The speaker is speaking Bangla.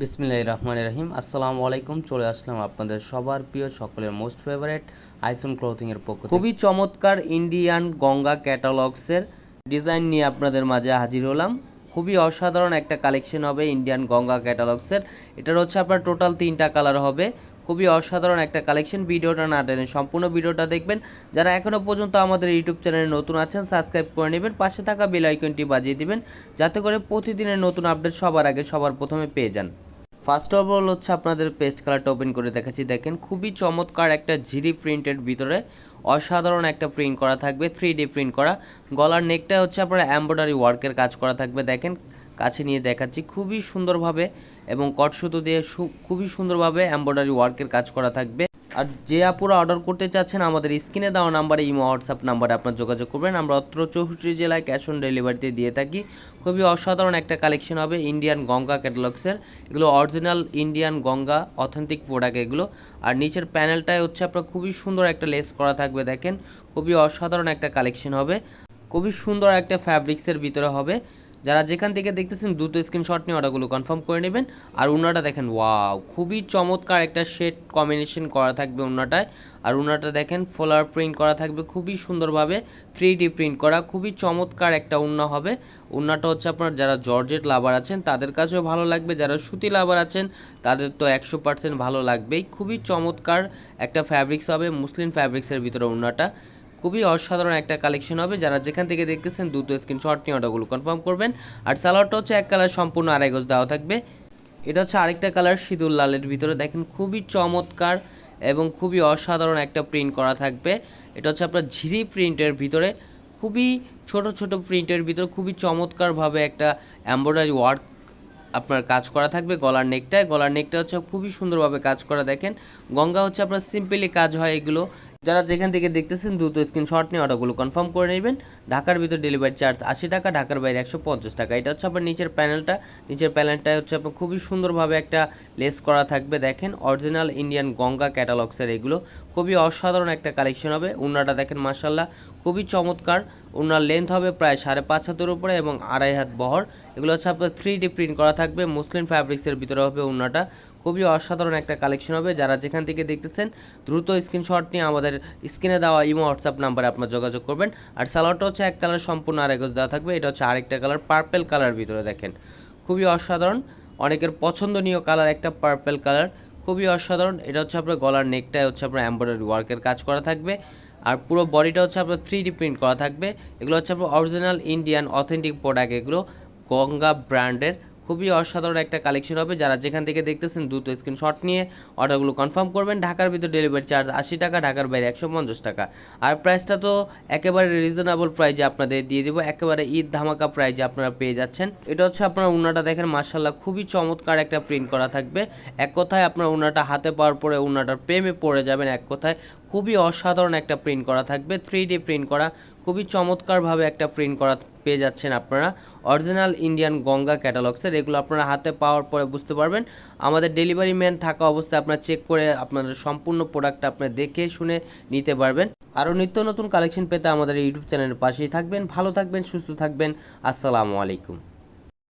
বিসমিল্লাহির রহমানির রহিম। আসসালামু আলাইকুম, চলে আসলাম আপনাদের সবার প্রিয় সকলের মোস্ট ফেভারিট আইসন ক্লোথিং এর পক্ষ। খুবই চমৎকার ইন্ডিয়ান গঙ্গা ক্যাটালগসের ডিজাইন নিয়ে আপনাদের মাঝে হাজির হলাম। খুবই অসাধারণ একটা কালেকশন হবে ইন্ডিয়ান গঙ্গা ক্যাটালগসের এটার হচ্ছে আপনার টোটাল তিনটা কালার হবে। খুবই অসাধারণ একটা কালেকশন ভিডিওটা না টেনে সম্পূর্ণ ভিডিওটা দেখবেন। যারা এখনও পর্যন্ত আমাদের ইউটিউব চ্যানেলে নতুন আছেন সাবস্ক্রাইব করে নেবেন। পাশে থাকা বেল আইকনটি বাজিয়ে দিবেন, যাতে করে প্রতিদিনের নতুন আপডেট সবার আগে সবার প্রথমে পেয়ে যান। ফার্স্ট অফ অল হচ্ছে আপনাদের পেস্ট কালারটা ওপেন করে দেখাচ্ছি। দেখেন খুবই চমৎকার একটা জিডি প্রিন্টের ভিতরে অসাধারণ একটা প্রিন্ট করা থাকবে থ্রি ডি প্রিন্ট করা। গলার নেকটা হচ্ছে আপনার এমব্রয়ডারি ওয়ার্কের কাজ করা থাকবে। দেখেন কাছে নিয়ে দেখাচ্ছি, খুবই সুন্দরভাবে এবং কট সুতো দিয়ে খুবই সুন্দরভাবে এমব্রয়ডারি ওয়ার্কের কাজ করা থাকবে। আর যে আপুরা অর্ডার করতে চাচ্ছেন, আমাদের স্ক্রিনে দেওয়া নাম্বারে ইমো হোয়াটসঅ্যাপ নাম্বারে আপনার যোগাযোগ করবেন। আমরা অত্র চৌষট্টি জেলায় ক্যাশ অন ডেলিভারিতে দিয়ে থাকি। খুবই অসাধারণ একটা কালেকশন হবে ইন্ডিয়ান গঙ্গা ক্যাটালগসের এগুলো original Indian Ganga authentic product এগুলো। আর নিচের প্যানেলটায় হচ্ছে আপনার খুবই সুন্দর একটা লেস করা থাকবে, দেখেন। খুবই অসাধারণ একটা কালেকশন হবে। খুবই সুন্দর একটা ফ্যাব্রিক্সের ভিতরে হবে। যারা যেখান থেকে দেখতেছেন, দ্রুত স্ক্রিনশট নিয়ে অর্ডারগুলো কনফার্ম করে নেবেন। আর উন্নাটা দেখেন ওয়াও খুবই চমৎকার একটা শেড কম্বিনেশন করা থাকবে উন্নাটায় আর উন্নাটা দেখেন, ফোলার প্রিন্ট করা থাকবে, খুবই সুন্দরভাবে থ্রি ডি প্রিন্ট করা, খুবই চমৎকার একটা উন্না হবে। উন্নাটা হচ্ছে আপনার যারা জর্জেট লাভার আছেন, তাদের কাছেও ভালো লাগবে। যারা সুতি লাভার আছেন, তাদের তো একশো পার্সেন্ট ভালো লাগবেই। খুবই চমৎকার একটা ফ্যাব্রিক্স হবে, মুসলিম ফ্যাব্রিক্সের ভিতরে উন্নাটা। খুবই অসাধারণ একটা কালেকশন হবে। যারা যেখান থেকে দেখতেছেন, দ্রুত স্ক্রিনশট নিয়ে অর্ডারগুলো কনফার্ম করবেন। আর সালোয়ারটা হচ্ছে এক কালার সম্পূর্ণ আড়াই গজ দেওয়া থাকবে। এটা হচ্ছে আরেকটা কালার সিঁদুর লালের ভিতরে। দেখেন, খুবই চমৎকার এবং খুবই অসাধারণ একটা প্রিন্ট করা থাকবে। এটা হচ্ছে আপনার ঝিরি প্রিন্টের ভিতরে। খুবই ছোট ছোট প্রিন্টের ভিতরে খুবই চমৎকারভাবে একটা এমব্রয়ডারি ওয়ার্ক আপনার কাজ করা থাকবে গলার নেকটায় গলার নেকটা হচ্ছে খুবই সুন্দরভাবে কাজ করা। দেখেন, গঙ্গা হচ্ছে আপনার সিম্পলি কাজ হয় এগুলো। যারা যেখান থেকে দেখতেছেন, দ্রুত স্ক্রিনশট নিয়ে অর্ডারগুলো কনফার্ম করে নেবেন। ঢাকার ভিতর ডেলিভারি চার্জ আশি টাকা, ঢাকার বাইরে একশো পঞ্চাশ টাকা। এটা হচ্ছে আপনার নিচের প্যানেলটা নিচের প্যানেলটা হচ্ছে আপনার খুবই সুন্দরভাবে একটা লেস করা থাকবে। দেখেন অরিজিনাল ইন্ডিয়ান গঙ্গা ক্যাটালগসের এগুলো। খুবই অসাধারণ একটা কালেকশন হবে। উন্নাটা দেখেন মার্শাল্লাহ খুবই চমৎকার। উনার লেন্থ হবে প্রায় সাড়ে পাঁচ হাতের উপরে এবং আড়াই হাত বহর। এগুলো হচ্ছে আপনার থ্রি ডি প্রিন্ট করা থাকবে। মুসলিম ফ্যাব্রিক্সের ভিতরে হবে উন্নাটা খুবই অসাধারণ একটা কালেকশন হবে। যারা যেখান থেকে দেখতেছেন, দ্রুত স্ক্রিনশট নিয়ে আমাদের স্ক্রিনে দেওয়া ইমো হোয়াটসঅ্যাপ নাম্বারে আপনার যোগাযোগ করবেন। আর সালোয়ারটা হচ্ছে এক কালার সম্পূর্ণ আরেকজ দেওয়া থাকবে। এটা হচ্ছে আরেকটা কালার পার্পেল কালার ভিতরে দেখেন। খুবই অসাধারণ। অনেকের পছন্দনীয় কালার একটা পার্পেল কালার খুবই অসাধারণ। এটা হচ্ছে আপনার গলার নেকটায় হচ্ছে আপনার এমব্রয়ডারি ওয়ার্কের কাজ করা থাকবে। আর পুরো বডিটা হচ্ছে আপনার থ্রি ডি প্রিন্ট করা থাকবে। এগুলো হচ্ছে আপনার অরিজিনাল ইন্ডিয়ান অথেন্টিক প্রোডাক্ট এগুলো গঙ্গা ব্র্যান্ডের খুবই অসাধারণ একটা কালেকশন হবে। যারা যেখান থেকে দেখতেছেন দ্রুত স্ক্রিনশট নিয়ে অর্ডারগুলো কনফার্ম করবেন। ঢাকার ভিতর ডেলিভারি চার্জ আশি টাকা, ঢাকার বাইরে একশো পঞ্চাশ টাকা। আর প্রাইসটা তো একেবারে রিজনেবল প্রাইজে আপনাদের দিয়ে দেবো। একেবারে ঈদ ধামাকা প্রাইজে আপনারা পেয়ে যাচ্ছেন। এটা হচ্ছে আপনার উন্নাটা দেখেন মার্শাল্লাহ খুবই চমৎকার একটা প্রিন্ট করা থাকবে। এক কথায় আপনার উন্নাটা হাতে পাওয়ার পরে উন্নাটার প্রেমে পড়ে যাবেন এক কথায়। খুবই অসাধারণ একটা প্রিন্ট করা থাকবে। থ্রি ডি প্রিন্ট করা খুবই চমৎকারভাবে একটা প্রিন্ট করা পেয়ে যাচ্ছেন আপনারা। অরিজিনাল ইন্ডিয়ান গঙ্গা ক্যাটালগসের এগুলো আপনারা হাতে পাওয়ার পরে বুঝতে পারবেন। আমাদের ডেলিভারি ম্যান থাকা অবস্থায় আপনারা চেক করে আপনাদের সম্পূর্ণ প্রোডাক্ট আপনারা দেখে শুনে নিতে পারবেন। আরও নিত্য নতুন কালেকশন পেতে আমাদের ইউটিউব চ্যানেলের পাশেই থাকবেন। ভালো থাকবেন, সুস্থ থাকবেন। আসসালামু আলাইকুম।